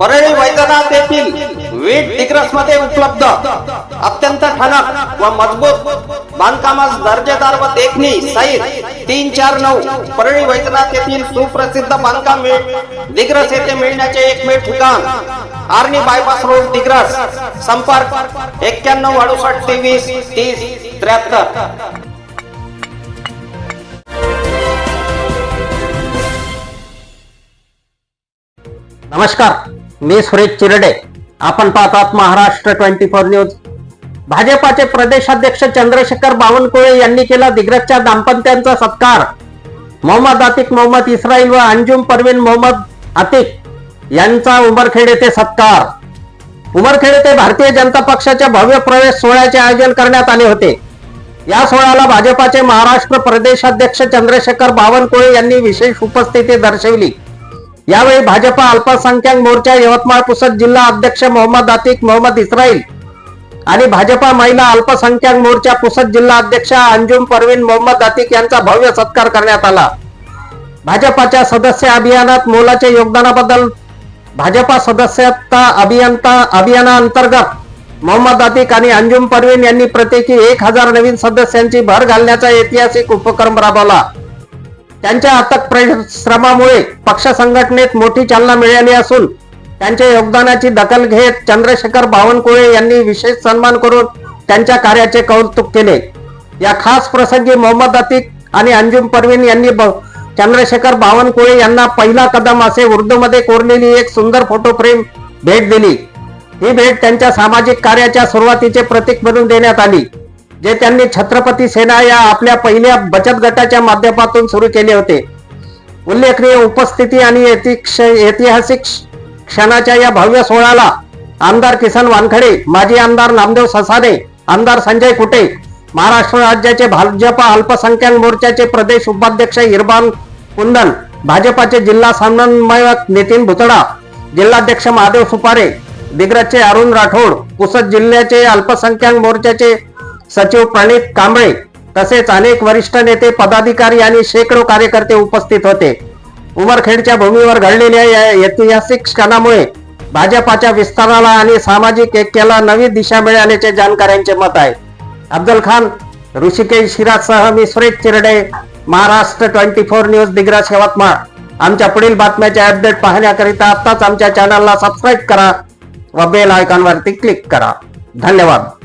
परळी वैद्यनाथ येथील वीट दिग्रसमध्ये उपलब्ध. अत्यंत ठणक व मजबूत बांधकामास दर्जेदार व देखणी सहित तीन चार नऊ परळी वैद्यनाथ येथील सुप्रसिद्ध बांधकाम दिग्रस येथे मिळण्याचे एकमेव ठिकाण. आर्नी बायपास रोड दिग्रस संपर्क एक्क्याण्णव अडुसष्ट तेवीस तीस त्र्याहत्तर. नमस्कार. मी सुरेश चिरडे. आपण पाहतात महाराष्ट्र ट्वेंटी फोर न्यूज. भाजपाचे प्रदेशाध्यक्ष चंद्रशेखर बावनकुळे यांनी केला दिग्रजच्या दाम्पत्यांचा सत्कार. मोहम्मद आतिक मोहम्मद इस्राईल व अंजुम परवीन मोहम्मद आतिक यांचा उमरखेड येथे सत्कार. उमरखेड येथे भारतीय जनता पक्षाच्या भव्य प्रवेश सोहळ्याचे आयोजन करण्यात आले होते. या सोहळ्याला भाजपाचे महाराष्ट्र प्रदेशाध्यक्ष चंद्रशेखर बावनकुळे यांनी विशेष उपस्थिती दर्शवली. यावेळी भाजपा अल्पसंख्याक मोर्चा यवतमाळ पुसद जिल्हा अध्यक्ष मोहम्मद आतिक मोहम्मद इस्राईल आणि भाजपा महिला अल्पसंख्याक मोर्चा पुसद जिल्हा अध्यक्ष अंजुम परवीन मोहम्मद आतिक यांचा भव्य सत्कार करण्यात आला. भाजपाच्या सदस्य अभियानात मोलाच्या योगदानाबद्दल भाजपा सदस्यता अभियंता अभियानाअंतर्गत मोहम्मद आतिक आणि अंजुम परवीन यांनी प्रत्येकी एक हजार नवीन सदस्यांची भर घालण्याचा ऐतिहासिक उपक्रम राबवला. त्यांच्या अथक परिश्रमामुळे पक्ष संघटनेत मोठी चालना मिळाली असून त्यांच्या योगदानाची दखल घेत चंद्रशेखर बावनकुळे यांनी विशेष सन्मान करून त्यांच्या कार्याचे कौतुक केले. या खास प्रसंगी मोहम्मद अतिक आणि अंजुम परवीन यांनी चंद्रशेखर बावनकुळे यांना पहिला कदम असे उर्दूमध्ये कोरलेली एक सुंदर फोटो फ्रेम भेट दिली. ही भेट त्यांच्या सामाजिक कार्याच्या सुरुवातीचे प्रतीक म्हणून देण्यात आली. जे त्यांनी छत्रपती सेना या आपल्या पहिल्या बचत गटाच्या माध्यमातून सुरू केले होते. उल्लेखनीय उपस्थिती आणि ऐतिहासिक क्षणाच्या या भव्य सोहळ्याला आमदार किसन वानखडे माजी आमदार नामदेव ससाने आमदार संजय कुटे महाराष्ट्र राज्याचे भाजपा अल्पसंख्याक मोर्चाचे प्रदेश उपाध्यक्ष इरबान कुंदन भाजपाचे जिल्हा समन्वयक नितीन भुतडा जिल्हाध्यक्ष महादेव सुपारे दिग्रजचे अरुण राठोड पुसद जिल्ह्याचे अल्पसंख्याक मोर्चाचे सचिव प्रणित कांबळे तसेच अनेक वरिष्ठ नेते पदाधिकारी आणि शेकडो कार्यकर्ते उपस्थित होते. उमरखेडच्या भूमीवर घडलेल्या या ऐतिहासिक क्षणामुळे भाजपाच्या विस्ताराला आणि सामाजिक ऐक्याला नवी दिशा मिळाल्याचे जाणकारांचे मत आहे. अफजल खान ऋषिकेश शिराजसह मी Suresh Chirde Maharashtra twenty four news Digras Yavatmal. आमच्या पुढील बातम्याचे अपडेट पाहण्याकरिता आत्ताच आमच्या चॅनलला सबस्क्राईब करा व बेल आयकॉनवरती क्लिक करा. धन्यवाद.